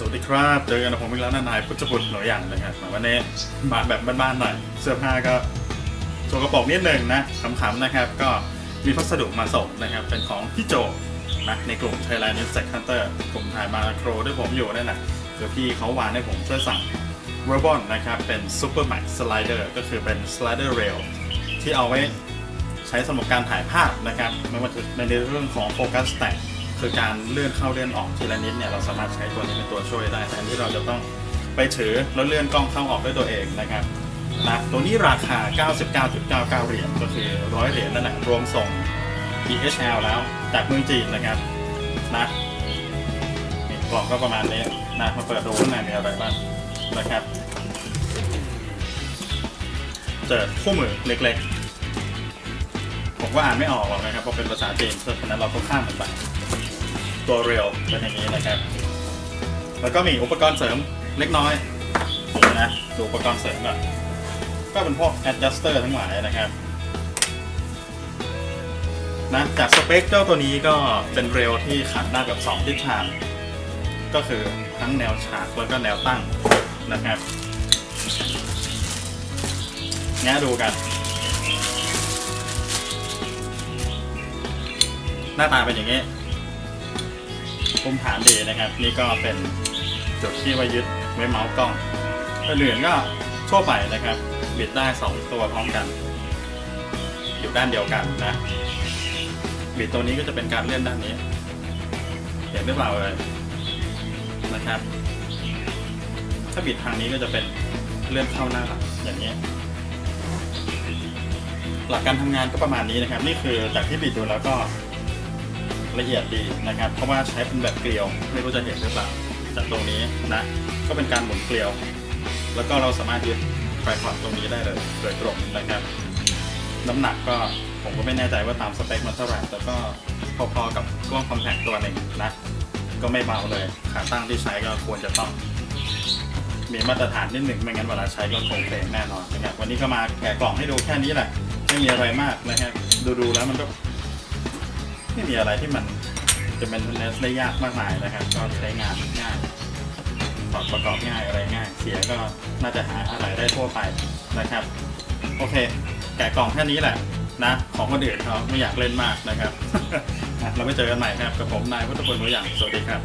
สวัสดีครับเจอกันผมอีกแล้วนนายพุทธบุตรหน่อยอย่างนะครับวันนี้มาแบบบ้านๆหน่อย เสื้อผ้าก็โชว์กระโปรงนิดหนึ่งนะขำๆนะครับ ก็มีพัสดุมาส่งนะครับ เป็นของพี่โจนะในกลุ่ม Thailand Insect Hunter กลุ่มถ่ายมาโครที่ผมอยู่นั่นแหละเดี๋ยวพี่เขาวานให้ผมช่วยสั่ง r o b o n นะครับ เป็น Super Max Slider ก็คือเป็น Slider Rail ที่เอาไว้ใช้สำหรับการถ่ายภาพนะครับไม่ว่าจะในเรื่องของโฟกัสแต่ คือการเลื่อนเข้าเลื่อนออกทีละนิดเนี่ยเราสามารถใช้ตัวนี้เป็นตัวช่วยได้แทนที่เราจะต้องไปถือแล้วเลื่อนกล้องเข้าออกด้วยตัวเองนะครับนะตัวนี้ราคา 99.99 เหรียญก็คือ100เหรียญนั่นแหละรวมส่ง DHL แล้วจากเมืองจีนนะครับนะกล่องก็ประมาณนี้นะมาเปิดดูข้างในมีอะไรบ้างนะครับ เจอคู่มือเล็กๆ ผมก็อ่านไม่ออกหรอกนะครับเพราะเป็นภาษาจีนเพราะฉะนั้นเราก็ข้ามมันไปตัวเรียวเป็นอย่างนี้นะครับ แล้วก็มีอุปกรณ์เสริมเล็กน้อยนะดูอุปกรณ์เสริมก่อนก็เป็นพวก adjuster ทั้งหลายนะครับนะจากสเปคเจ้าตัวนี้ก็เป็นเรลที่ขันได้แบบ2 ทิศทางก็คือทั้งแนวฉากแล้วก็แนวตั้งนะครับ แง่ดูกัน หน้าตาเป็นอย่างนี้ภูมิฐานดีนะครับ นี่ก็เป็นจุดที่ไว้ยึดไว้เมาส์กล้องเหลืองก็ทั่วไปนะครับ บิดได้ 2 ตัวพร้อมกัน อยู่ด้านเดียวกันนะ บิดตัวนี้ก็จะเป็นการเลื่อนด้านนี้ เห็นหรือเปล่าเลยนะครับ ถ้าบิดทางนี้ก็จะเป็นเลื่อนเข้าหน้าหลังอย่างนี้ หลักการทำงานก็ประมาณนี้นะครับ นี่คือจากที่บิดดูแล้วก็ ละเอียดดีนะครับ เพราะว่าใช้เป็นแบบเกลียว ไม่รู้จะเห็นหรือเปล่า จากตรงนี้นะ ก็เป็นการหมุนเกลียว แล้วก็เราสามารถยึดไฟพอร์ตตรงนี้ได้เลยโดยตรงนะครับ น้ำหนักก็ผมก็ไม่แน่ใจว่าตามสเปคมันเท่าไหร่แต่ก็พอๆกับกล้องคอมแพคตัวหนึ่งนะ ก็ไม่เบาเลย ขาตั้งที่ใช้ก็ควรจะต้องมีมาตรฐานนิดหนึ่งไม่งั้นเวลาใช้ก็คงเพลงแน่นอนนะครับวันนี้ก็มาแกะกล่องให้ดูแค่นี้แหละ ไม่มีอะไรมากนะครับดูๆแล้วมันก็ ไม่มีอะไรที่มันจะเป็นเนสได้ยากมากมายนะครับ ก็ใช้งานง่ายถอบประกอบง่ายอะไรง่าย เสียก็น่าจะหาอะไรได้ทั่วไปนะครับ โอเค แกะกล่องแค่นี้แหละนะ ของคนอื่นเขาไม่อยากเล่นมากนะครับ เราไปเจอกันใหม่ครับ กับผมนายพุทธพลตัวอย่าง สวัสดีครับ